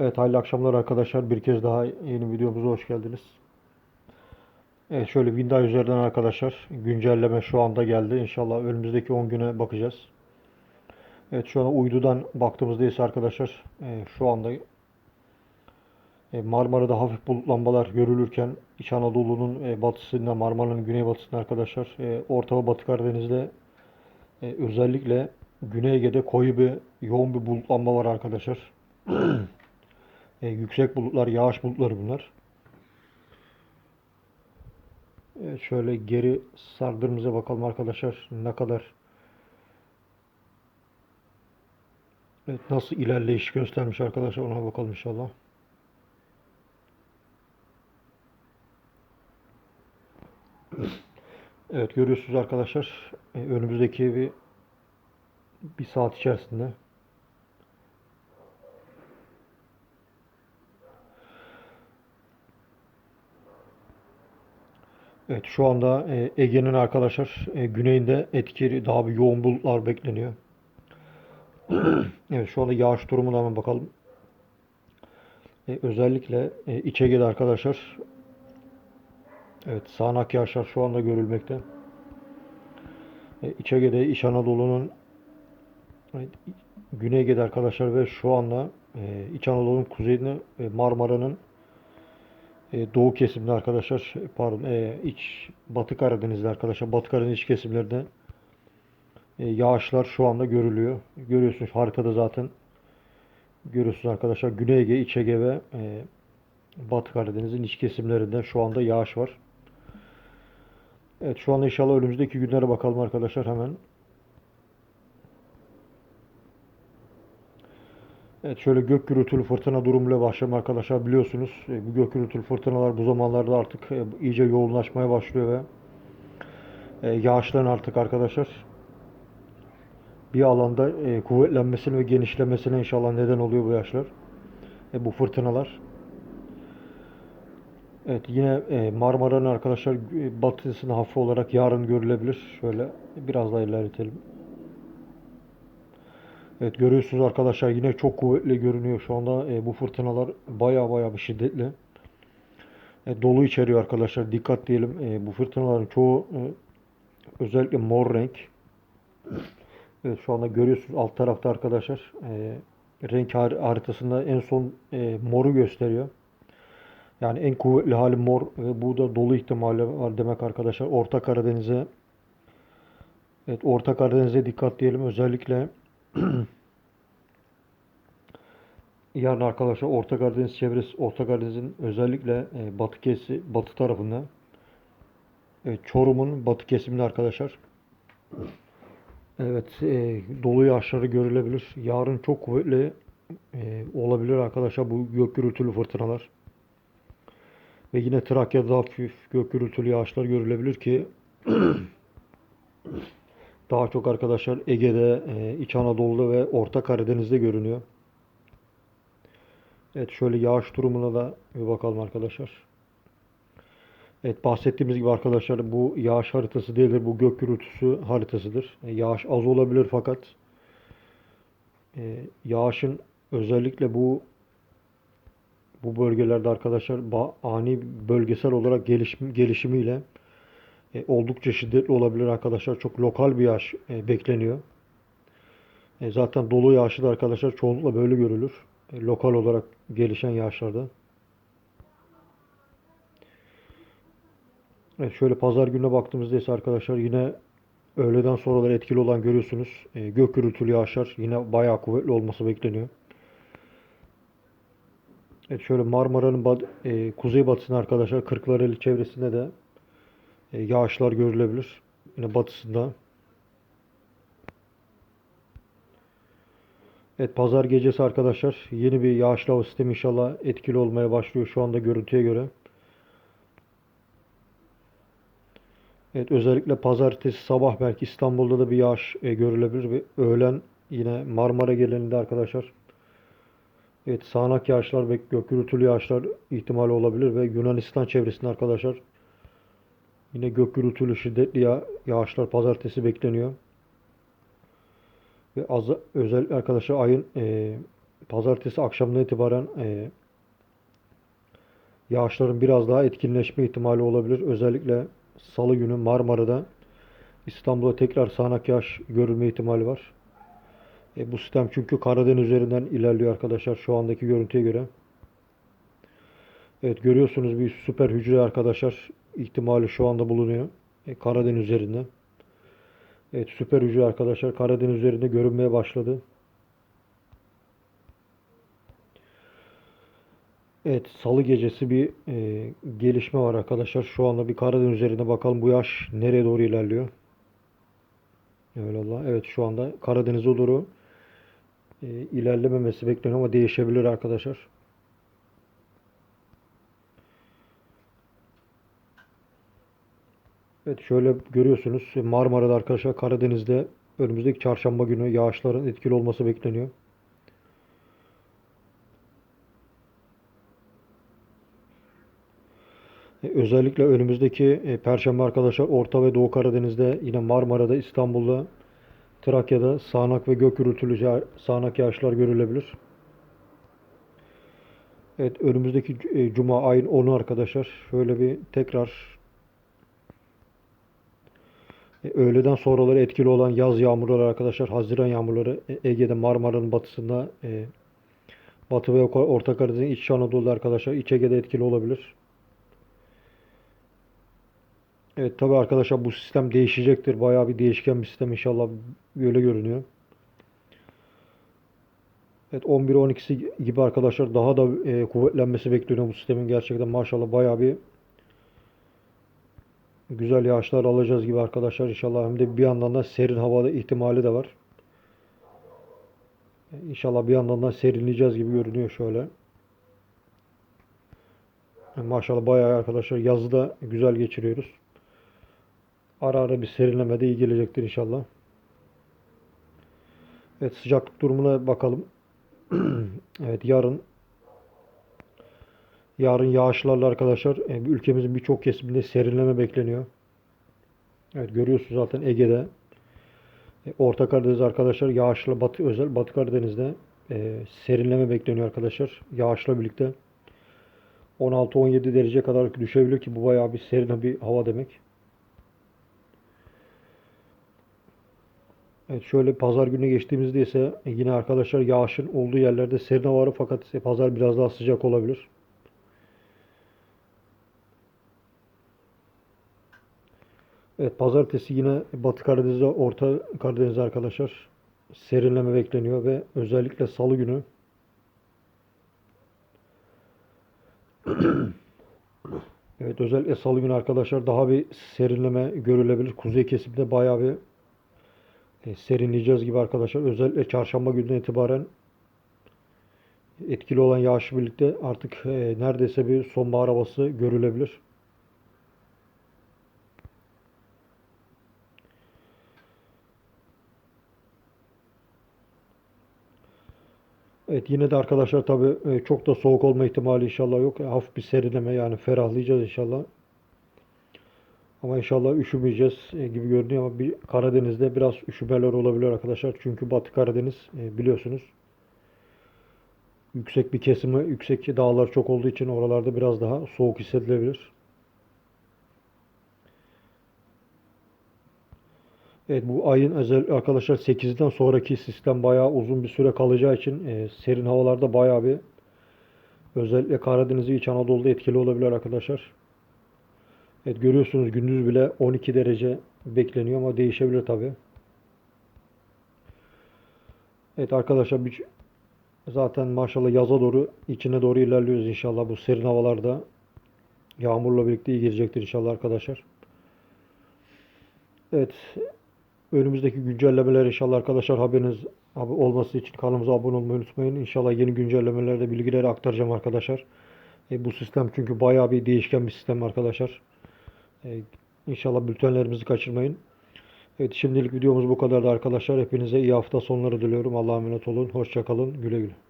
Evet hayırlı akşamlar arkadaşlar. Bir kez daha yeni videomuza hoş geldiniz. Evet şöyle Windows üzerinden arkadaşlar güncelleme şu anda geldi. İnşallah önümüzdeki 10 güne bakacağız. Evet şu an uydudan baktığımızda ise arkadaşlar e, şu anda e, Marmara'da hafif bulutlanmalar görülürken İç Anadolu'nun e, batısında Marmara'nın güneybatısında arkadaşlar e, Orta ve Batı Karadeniz'de özellikle Güney Ege'de koyu bir yoğun bir bulutlanma var arkadaşlar. E, yüksek bulutlar, yağış bulutları bunlar. Evet, şöyle geri sardığımıza bakalım arkadaşlar ne kadar evet, nasıl ilerleyiş göstermiş arkadaşlar ona bakalım inşallah. Evet görüyorsunuz arkadaşlar e, önümüzdeki bir bir saat içerisinde Evet şu anda e, Ege'nin arkadaşlar e, güneyinde etkili daha bir yoğun bulutlar bekleniyor. Evet şu anda yağış durumuna hemen bakalım. E, özellikle e, İç Ege'de arkadaşlar evet sağanak yağışlar şu anda görülmekte. E, İç Ege'de İç Anadolu'nun evet, Güney Ege'de arkadaşlar ve şu anda e, İç Anadolu'nun kuzeyinde e, Marmara'nın e, doğu kesimde arkadaşlar pardon e, iç Batı Karadeniz'de arkadaşlar Batı Karadeniz iç kesimlerde e, yağışlar şu anda görülüyor. Görüyorsunuz haritada zaten görüyorsunuz arkadaşlar Güney Ege, İç Ege ve e, Batı Karadeniz'in iç kesimlerinde şu anda yağış var. Evet şu anda inşallah önümüzdeki günlere bakalım arkadaşlar hemen. Evet şöyle gök gürültülü fırtına durumuyla başlayalım arkadaşlar. Biliyorsunuz e, bu gök gürültülü fırtınalar bu zamanlarda artık e, iyice yoğunlaşmaya başlıyor ve e, yağışların artık arkadaşlar bir alanda kuvvetlenmesine ve genişlemesine inşallah neden oluyor bu yağışlar. E, bu fırtınalar. Evet yine Marmara'nın arkadaşlar batısına hafif olarak yarın görülebilir. Şöyle biraz daha ilerletelim. Evet görüyorsunuz arkadaşlar yine çok kuvvetli görünüyor şu anda. E, bu fırtınalar baya baya bir şiddetli. E, dolu içeriyor arkadaşlar. Dikkat diyelim. E, bu fırtınaların çoğu e, özellikle mor renk. Evet şu anda görüyorsunuz alt tarafta arkadaşlar. E, renk har- haritasında en son e, moru gösteriyor. Yani en kuvvetli hali mor ve bu da dolu ihtimali var demek arkadaşlar. Orta Karadeniz'e Evet Orta Karadeniz'e dikkat diyelim. Özellikle Yarın arkadaşlar Orta Karadeniz çevresi, Orta Karadeniz'in özellikle e, batı kesi, batı tarafında evet, Çorum'un batı kesiminde arkadaşlar evet e, dolu yağışları görülebilir. Yarın çok kuvvetli e, olabilir arkadaşlar bu gök gürültülü fırtınalar. Ve yine Trakya'da hafif gök gürültülü yağışlar görülebilir ki daha çok arkadaşlar Ege'de, e, İç Anadolu'da ve Orta Karadeniz'de görünüyor. Evet şöyle yağış durumuna da bir bakalım arkadaşlar. Evet bahsettiğimiz gibi arkadaşlar bu yağış haritası değildir. Bu gök gürültüsü haritasıdır. E, yağış az olabilir fakat e, yağışın özellikle bu bu bölgelerde arkadaşlar ani bölgesel olarak gelişim, gelişimiyle e, oldukça şiddetli olabilir arkadaşlar. Çok lokal bir yağış e, bekleniyor. E, zaten dolu yağışı da arkadaşlar çoğunlukla böyle görülür. E, lokal olarak gelişen yağışlarda. Evet şöyle pazar gününe baktığımızda ise arkadaşlar yine öğleden sonralar etkili olan görüyorsunuz. E, gök gürültülü yağışlar yine bayağı kuvvetli olması bekleniyor. Evet şöyle Marmara'nın bat- e, kuzeybatısında arkadaşlar Kırklareli çevresinde de yağışlar görülebilir. Yine batısında. Evet pazar gecesi arkadaşlar yeni bir yağışlı hava sistemi inşallah etkili olmaya başlıyor şu anda görüntüye göre. Evet özellikle pazartesi sabah belki İstanbul'da da bir yağış e, görülebilir ve öğlen yine Marmara genelinde arkadaşlar. Evet sağanak yağışlar ve gök gürültülü yağışlar ihtimali olabilir ve Yunanistan çevresinde arkadaşlar yine gök gürültülü şiddetli yağ, yağışlar pazartesi bekleniyor. Ve az, özellikle arkadaşlar ayın e, pazartesi akşamından itibaren e, yağışların biraz daha etkinleşme ihtimali olabilir. Özellikle salı günü Marmara'da İstanbul'da tekrar sağanak yağış görülme ihtimali var. E, bu sistem çünkü Karadeniz üzerinden ilerliyor arkadaşlar şu andaki görüntüye göre. Evet görüyorsunuz bir süper hücre arkadaşlar ihtimali şu anda bulunuyor. E, Karadeniz üzerinden. Evet süper hücre arkadaşlar Karadeniz üzerinde görünmeye başladı. Evet salı gecesi bir e, gelişme var arkadaşlar. Şu anda bir Karadeniz üzerinde bakalım bu yaş nereye doğru ilerliyor. Eyvallah. Evet şu anda Karadeniz'e doğru e, ilerlememesi bekleniyor ama değişebilir arkadaşlar. Evet şöyle görüyorsunuz Marmara'da arkadaşlar Karadeniz'de önümüzdeki çarşamba günü yağışların etkili olması bekleniyor. E, Özellikle önümüzdeki e, Perşembe arkadaşlar Orta ve Doğu Karadeniz'de yine Marmara'da, İstanbul'da, Trakya'da sağanak ve gök gürültülü sağanak yağışlar görülebilir. Evet önümüzdeki e, Cuma ayın 10'u arkadaşlar şöyle bir tekrar öğleden sonraları etkili olan yaz yağmurları arkadaşlar Haziran yağmurları e, Ege'de Marmara'nın batısında e, Batı ve Orta Karadeniz'in İç Anadolu'da arkadaşlar İç Ege'de etkili olabilir. Evet tabi arkadaşlar bu sistem değişecektir. Bayağı bir değişken bir sistem inşallah öyle görünüyor. Evet 11-12'si gibi arkadaşlar daha da e, kuvvetlenmesi bekleniyor bu sistemin. Gerçekten maşallah bayağı bir güzel yağışlar alacağız gibi arkadaşlar inşallah. Hem de bir yandan da serin havada ihtimali de var. İnşallah bir yandan da serinleyeceğiz gibi görünüyor şöyle. Maşallah bayağı arkadaşlar yazı da güzel geçiriyoruz. Ara ara bir serinleme de iyi gelecektir inşallah. Evet sıcaklık durumuna bakalım. Evet yarın yarın yağışlarla arkadaşlar e, ülkemizin birçok kesiminde serinleme bekleniyor. Evet görüyorsunuz zaten Ege'de e, Orta Karadeniz arkadaşlar yağışla batı özel Batı Karadeniz'de e, serinleme bekleniyor arkadaşlar. Yağışla birlikte 16-17 derece kadar düşebilir ki bu bayağı bir serin bir hava demek. Evet şöyle pazar günü geçtiğimizde ise yine arkadaşlar yağışın olduğu yerlerde serin hava var fakat pazar biraz daha sıcak olabilir. Evet pazartesi yine Batı Karadeniz'de Orta Karadeniz'de arkadaşlar serinleme bekleniyor ve özellikle salı günü Evet özellikle salı günü arkadaşlar daha bir serinleme görülebilir. Kuzey kesimde bayağı bir e, serinleyeceğiz gibi arkadaşlar. Özellikle çarşamba gününden itibaren etkili olan yağış birlikte artık e, neredeyse bir sonbahar havası görülebilir. Yine de arkadaşlar tabi e, çok da soğuk olma ihtimali inşallah yok. E, hafif bir serinleme yani ferahlayacağız inşallah. Ama inşallah üşümeyeceğiz e, gibi görünüyor ama bir Karadeniz'de biraz üşümeler olabilir arkadaşlar. Çünkü Batı Karadeniz biliyorsunuz yüksek bir kesimi, yüksek dağlar çok olduğu için oralarda biraz daha soğuk hissedilebilir. Evet bu ayın özel arkadaşlar 8'den sonraki sistem bayağı uzun bir süre kalacağı için e, serin havalarda bayağı bir özellikle Karadeniz'i İç Anadolu'da etkili olabilir arkadaşlar. Evet görüyorsunuz gündüz bile 12 derece bekleniyor ama değişebilir tabi. Evet arkadaşlar bir, zaten maşallah yaza doğru içine doğru ilerliyoruz inşallah bu serin havalarda. Yağmurla birlikte iyi gelecektir inşallah arkadaşlar. Evet önümüzdeki güncellemeler inşallah arkadaşlar haberiniz olması için kanalımıza abone olmayı unutmayın. İnşallah yeni güncellemelerde bilgileri aktaracağım arkadaşlar. E, bu sistem çünkü bayağı bir değişken bir sistem arkadaşlar. E, inşallah bültenlerimizi kaçırmayın. Evet şimdilik videomuz bu kadardı arkadaşlar. Hepinize iyi hafta sonları diliyorum. Allah'a emanet olun. Hoşçakalın. Güle güle.